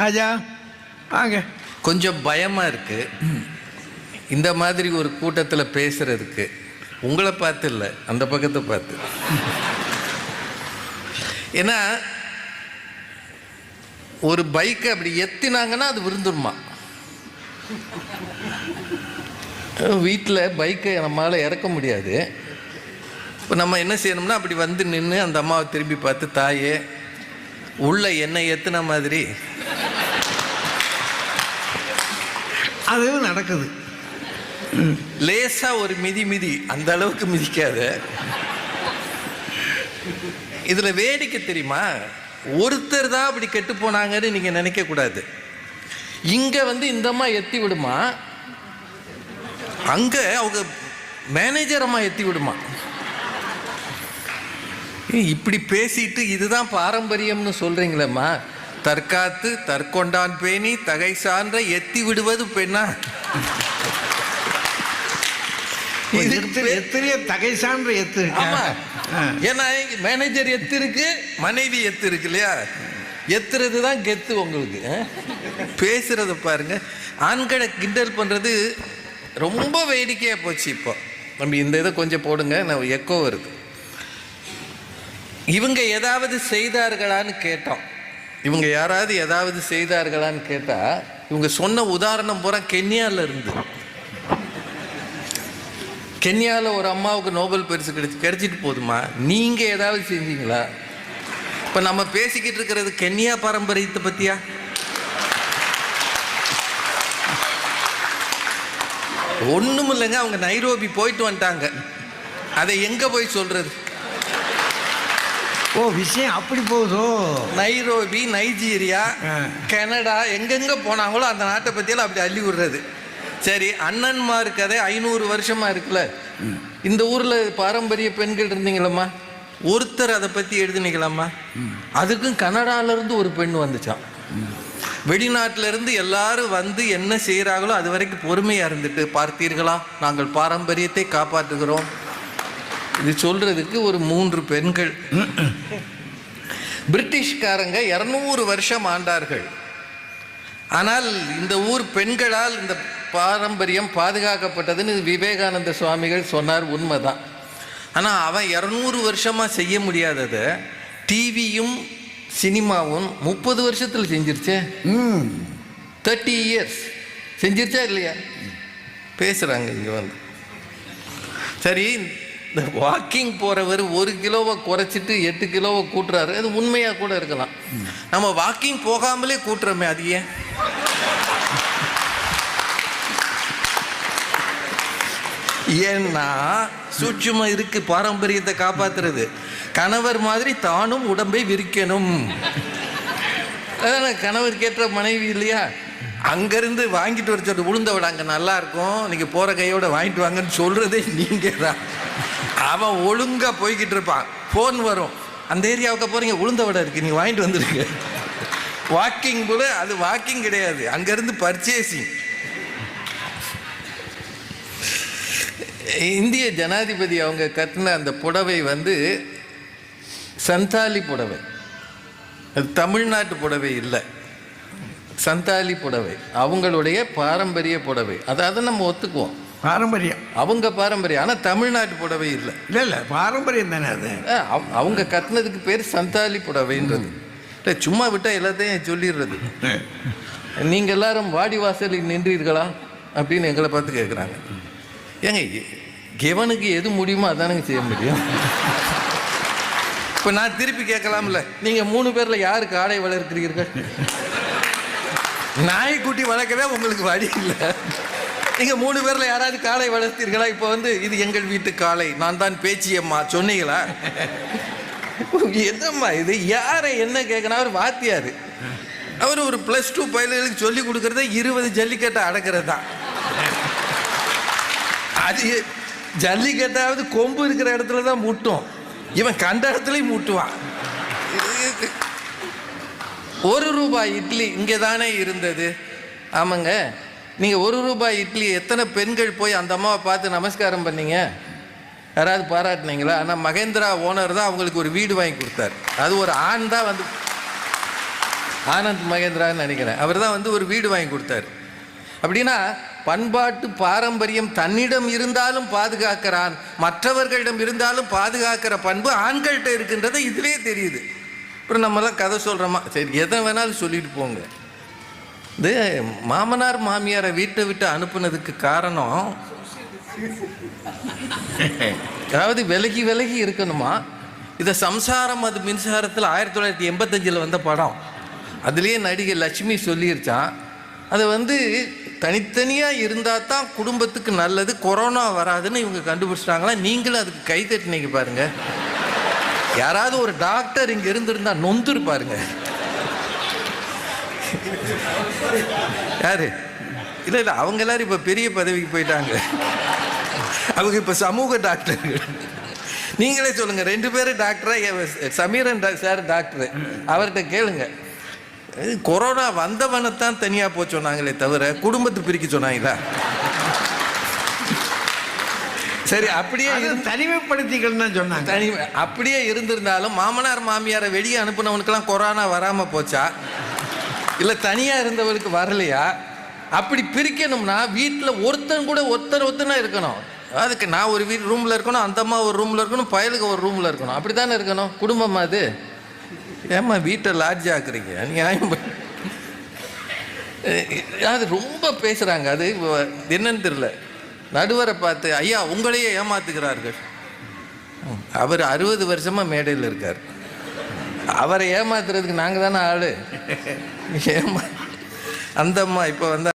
ராஜா வாங்க. கொஞ்சம் பயமாக இருக்குது இந்த மாதிரி ஒரு கூட்டத்தில் பேசுகிறதுக்கு உங்களை பார்த்து இல்லை அந்த பக்கத்தை பார்த்து. ஏன்னா ஒரு பைக்கை அப்படி எத்தினாங்கன்னா அது விருந்துருமா வீட்டில் பைக்கை நம்மளால் இறக்க முடியாது. இப்போ நம்ம என்ன செய்யணும்னா அப்படி வந்து நின்று அந்த அம்மாவை திரும்பி பார்த்து தாயே உள்ள என்ன ஏற்றுன மாதிரி அதுவும் நடக்குது. லேசா ஒரு மிதி மிதி அந்த அளவுக்கு மிதிக்காத. இதுல வேடிக்கை தெரியுமா? ஒருத்தர் தான் அப்படி கெட்டு போனாங்கன்னு நீங்க நினைக்க கூடாது. இங்க வந்து இந்த அம்மா எத்தி விடுமா? அங்க அவங்க மேனேஜர் அம்மா எத்தி விடுமா? இப்படி பேசிட்டு இதுதான் பாரம்பரியம்னு சொல்றீங்களேம்மா. தற்காத்து தற்கொண்டான் பேணி தகை சான்ற எத்தி விடுவது பெண்ணா? தகை சான்ற எத்து? ஆமா. ஏன்னா மேனேஜர் எத்து இருக்கு மனைவி எத்து இருக்கு இல்லையா? எத்துறது தான் கெத்து உங்களுக்கு? பேசுறத பாருங்க. ஆண்களை கிண்டல் பண்றது ரொம்ப வேடிக்கையா போச்சு இப்போ. நம்ம இந்த இதை கொஞ்சம் போடுங்க நான் எக்கோ வருது. இவங்க ஏதாவது செய்தார்களான்னு கேட்டோம். இவங்க யாராவது ஏதாவது செய்தார்களான்னு கேட்டா இவங்க சொன்ன உதாரணம் பூரா கென்யால இருந்து. கென்யாவில் ஒரு அம்மாவுக்கு நோபல் பரிசு கிடைச்சி கிடைச்சிட்டு போதுமா? நீங்கள் ஏதாவது செஞ்சீங்களா? இப்போ நம்ம பேசிக்கிட்டு இருக்கிறது கென்யா பாரம்பரியத்தை பற்றியா ஒன்றும் இல்லைங்க அவங்க நைரோபி போயிட்டு வந்துட்டாங்க. அதை எங்கே போய் சொல்கிறது ஓ விஷயம் அப்படி போகுதோ? Nairobi Nigeria. கனடா எங்கெங்க போனாங்களோ அந்த நாட்டை பற்றியெல்லாம் அப்படி அள்ளி விடுறது. சரி அண்ணன்மார் கதை ஐநூறு வருஷமா இருக்குல்ல? இந்த ஊர்ல பாரம்பரிய பெண்கள் இருந்தீங்களம்மா? ஒருத்தர் அதை பத்தி எழுதுனீங்களாம்மா? அதுக்கும் கனடால இருந்து ஒரு பெண் வந்துச்சான் வெளிநாட்டுல இருந்து எல்லாரும் வந்து என்ன செய்யறாங்களோ அது வரைக்கும் பொறுமையா இருந்துட்டு பார்த்தீர்களா? நாங்கள் பாரம்பரியத்தை காப்பாற்றுகிறோம். இது சொல்றதுக்கு ஒரு மூன்று பெண்கள். பிரிட்டிஷ்காரங்க இரநூறு வருஷம் ஆண்டார்கள். ஆனால் இந்த ஊர் பெண்களால் இந்த பாரம்பரியம் பாதுகாக்கப்பட்டதுன்னு விவேகானந்த சுவாமிகள் சொன்னார் உண்மைதான். ஆனால் அவன் இரநூறு வருஷமாக செய்ய முடியாததை டிவியும் சினிமாவும் முப்பது வருஷத்தில் செஞ்சிருச்சே. தேர்ட்டி இயர்ஸ் செஞ்சிருச்சா இல்லையா? பேசுகிறாங்க இங்கே வந்து. சரி இந்த வாக்கிங் போகிறவர் ஒரு கிலோவை குறைச்சிட்டு எட்டு கிலோவை கூட்டுறாரு. அது உண்மையாக கூட இருக்கலாம். நம்ம வாக்கிங் போகாமலே கூட்டுறோமே அது ஏன்? ஏன்னா சூட்சும இருக்கு பாரம்பரியத்தை காப்பாத்துறது. கணவர் மாதிரி தானும் உடம்பை விரிக்கணும். கணவர் கேட்ட மனைவி இல்லையா? அங்கிருந்து வாங்கிட்டு வர சொல்லிட்டு உளுந்த விட அங்கே நல்லா இருக்கும். நீங்கள் போகிற கையோட வாங்கிட்டு வாங்கன்னு சொல்றதே நீங்க தான் அவன் ஒழுங்கா போய்கிட்டு இருப்பான். ஃபோன் வரும். அந்த ஏரியாவுக்கு போகிறீங்க உளுந்த வடை இருக்குது நீங்க வாங்கிட்டு வந்துருங்க. வாக்கிங் கூட அது வாக்கிங் கிடையாது. அங்கேருந்து பர்ச்சேசிங் இந்திய ஜனாதிபதி அவங்க கட்டின அந்த புடவை வந்து சந்தாலி புடவை. அது தமிழ்நாட்டு புடவை இல்லை. சந்தாலி புடவை. அவங்களுடைய பாரம்பரிய புடவை. அதாவது நம்ம ஒத்துக்குவோம். பாரம்பரியம். அவங்க பாரம்பரியம். ஆனால் தமிழ்நாட்டு புடவை இல்லை. இல்லை இல்லை பாரம்பரியம் தானே அது? அவங்க கட்டினதுக்கு பேர் சந்தாலி புடவைன்றது. இல்லை சும்மா விட்டால் எல்லாத்தையும் சொல்லிடுறது. நீங்கள் எல்லாரும் வாடி வாசலில் நின்றீர்களா? அப்படின்னு எங்களை பார்த்து கேட்குறாங்க ஏங்க எவனுக்கு எது முடியுமோ அதானுங்க செய்ய முடியும். இப்போ நான் திருப்பி கேட்கலாம்ல. நீங்கள் மூணு பேரில் யாருக்கு ஆடை வளர்க்கிறீர்கள்? நாய்க்குட்டி வளர்க்கவே உங்களுக்கு வழி இல்லை. நீங்கள் மூணு பேரில் யாராவது காளை வளர்த்தீர்களா? இப்போ வந்து இது எங்கள் வீட்டு காளை. நான் தான் பேச்சியம்மா. சொன்னீங்களா? என்னம்மா இது? யாரை என்ன கேட்கணும்? அவர் வாத்தியார். அவர் ஒரு ப்ளஸ் டூ பயில்களுக்கு சொல்லி கொடுக்கறதே இருபது ஜல்லிக்கட்டை அடக்கிறது தான். அது ஜல்லிக்கட்டாவது கொம்பு இருக்கிற இடத்துல தான் முட்டும். இவன் கண்ட இடத்துலையும் முட்டுவான். ஒரு ரூபாய் இட்லி இங்கே தானே இருந்தது. ஆமாங்க. நீங்கள் ஒரு ரூபாய் இட்லி எத்தனை பெண்கள் போய் அந்த அம்மாவை பார்த்து நமஸ்காரம் பண்ணீங்க? யாராவது பாராட்டினீங்களா? ஆனால் மகேந்திரா ஓனர் தான் அவங்களுக்கு ஒரு வீடு வாங்கி கொடுத்தாரு. அது ஒரு ஆண் தான் வந்து ஆனந்த் மகேந்திரான்னு நினைக்கிறேன். அவர் தான் வந்து ஒரு வீடு வாங்கி கொடுத்தாரு. அப்படின்னா பண்பாட்டு பாரம்பரியம் தன்னிடம் இருந்தாலும் பாதுகாக்கிறான் மற்றவர்களிடம் இருந்தாலும் பாதுகாக்கிற பண்பு ஆண்கள்கிட்ட இருக்கின்றது இதுவே தெரியுது. அப்புறம் நம்மளாம் கதை சொல்கிறோமா சரி எதை வேணாலும் சொல்லிட்டு போங்க. இது மாமனார் மாமியாரை வீட்டை விட்டு அனுப்புனதுக்கு காரணம் அதாவது விலகி விலகி இருக்கணுமா? இதை சம்சாரம் அது மின்சாரத்தில் ஆயிரத்தி தொள்ளாயிரத்தி எண்பத்தஞ்சில் வந்த படம். அதுலேயே நடிகை லட்சுமி சொல்லியிருச்சான் அதை வந்து தனித்தனியாக இருந்தால் தான் குடும்பத்துக்கு நல்லது கொரோனா வராதுன்னு இவங்க கண்டுபிடிச்சிட்டாங்களா? நீங்களும் அதுக்கு கை தட்டினீங்க பாருங்க. யாராவது ஒரு டாக்டர் இங்கே இருந்திருந்தா நொந்துரு பாருங்க. யாரு? இல்லை இல்லை அவங்க எல்லாரும் இப்போ பெரிய பதவிக்கு போயிட்டாங்க. அவங்க இப்போ சமூக டாக்டர்கள் நீங்களே சொல்லுங்க ரெண்டு பேரும் டாக்டரா எ- சமீரன் சார் டாக்டர் அவர்கிட்ட கேளுங்க. கொரோனா வந்தவனைத்தான் தனியாக போக சொன்னாங்களே தவிர குடும்பத்தை பிரிக்க சொன்னாங்களா? சரி அப்படியே தனிமைப்படுத்திக்கணும் தான் சொன்னாங்க. தனி அப்படியே இருந்திருந்தாலும் மாமனார் மாமியாரை வெளியே அனுப்புனவனுக்கெல்லாம் கொரோனா வராமல் போச்சா? இல்லை தனியாக இருந்தவளுக்கு வரலையா? அப்படி பிரிக்கணும்னா வீட்டில் ஒருத்தன் கூட ஒருத்தர் ஒருத்தனா இருக்கணும். அதுக்கு நான் ஒரு வீட் ரூமில் இருக்கணும் அந்த அம்மா ஒரு ரூமில் இருக்கணும் பயலுக்கு ஒரு ரூமில் இருக்கணும். அப்படி தானே இருக்கணும்? குடும்பமாக அது? ஏம்மா வீட்டை லாட்ஜ் ஆக்குறீங்க? நியாயம் அது ரொம்ப பேசுகிறாங்க அது என்னன்னு தெரியல. நடுவரை பார்த்து ஐயா உங்களையே ஏமாத்துகிறார்கள். அவர் அறுபது வருஷமா மேடையில் இருக்கார். அவரை ஏமாத்துறதுக்கு நாங்கள் தானே ஆளு. ஏமா அந்தம்மா இப்போ வந்தால்